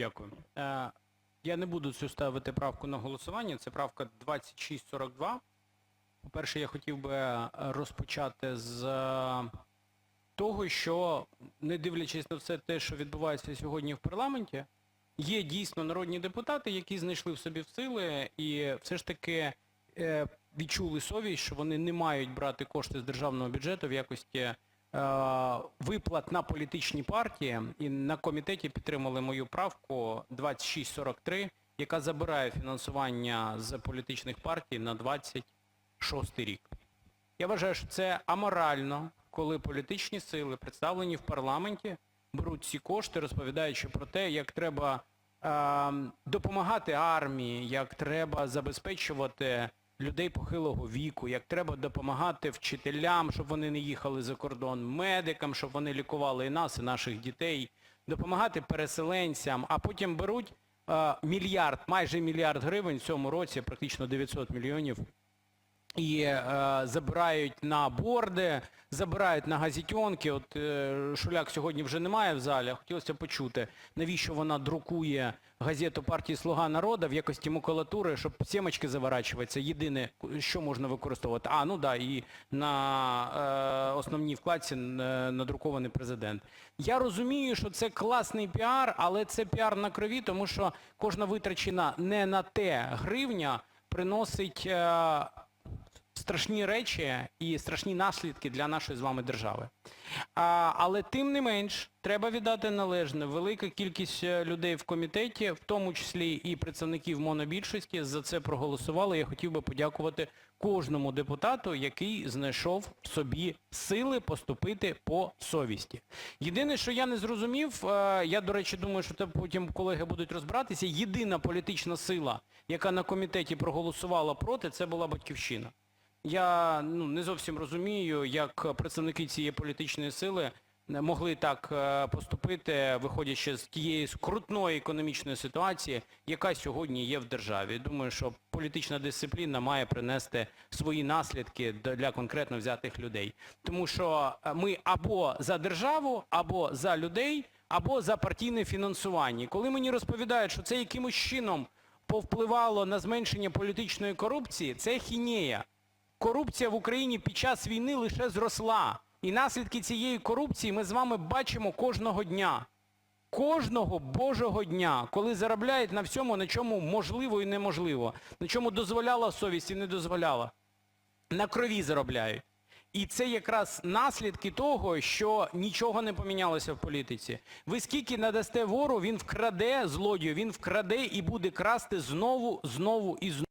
Дякую. Е, Я не буду цю ставити правку на голосування. Це правка 2642. По-перше, я хотів би е, розпочати з е, того, що, не дивлячись на все те, що відбувається сьогодні в парламенті, є дійсно народні депутати, які знайшли в собі сили і все ж таки відчули совість, що вони не мають брати кошти з державного бюджету в якості виплат на політичні партії. І на комітеті підтримали мою правку 2643, яка забирає фінансування з політичних партій на 26 рік. Я вважаю, що це аморально, коли політичні сили, представлені в парламенті, беруть ці кошти, розповідаючи про те, як треба е, допомагати армії, як треба забезпечувати людей похилого віку, як треба допомагати вчителям, щоб вони не їхали за кордон, медикам, щоб вони лікували і нас, і наших дітей, допомагати переселенцям, а потім беруть е, мільярд, майже мільярд гривень в цьому році, практично 900 мільйонів, і е, забирають на борди, забирають на газетенки. От е, Шуляк сьогодні вже немає в залі, хотілося почути, навіщо вона друкує газету партії «Слуга народу» в якості макулатури, щоб сімочки заворачувати. Єдине, що можна використовувати. А, ну да, і на е, основній вкладці е, надрукований президент. Я розумію, що це класний піар, але це піар на крові, тому що кожна витрачена не на те гривня приносить... Е, страшні речі і страшні наслідки для нашої з вами держави. А, але тим не менш, треба віддати належне. Велика кількість е, людей в комітеті, в тому числі і представників монобільшості, за це проголосували. Я хотів би подякувати кожному депутату, який знайшов в собі сили поступити по совісті. Єдине, що я не зрозумів, е, я, до речі, думаю, що це потім колеги будуть розбиратися, єдина політична сила, яка на комітеті проголосувала проти, це була «Батьківщина». Я ну, не зовсім розумію, як представники цієї політичної сили могли так е, поступити, виходячи з тієї скрутної економічної ситуації, яка сьогодні є в державі. Думаю, що політична дисципліна має принести свої наслідки для конкретно взятих людей. Тому що е, ми або за державу, або за людей, або за партійне фінансування. Коли мені розповідають, що це якимось чином повпливало на зменшення політичної корупції, це хінея. Корупція в Україні під час війни лише зросла. І наслідки цієї корупції ми з вами бачимо кожного дня. Кожного божого дня, коли заробляють на всьому, на чому можливо і неможливо, на чому дозволяла совість і не дозволяла. На крові заробляють. І це якраз наслідки того, що нічого не помінялося в політиці. Ви скільки надасте вору, він вкраде злодію, він вкраде і буде красти знову, знову і знову.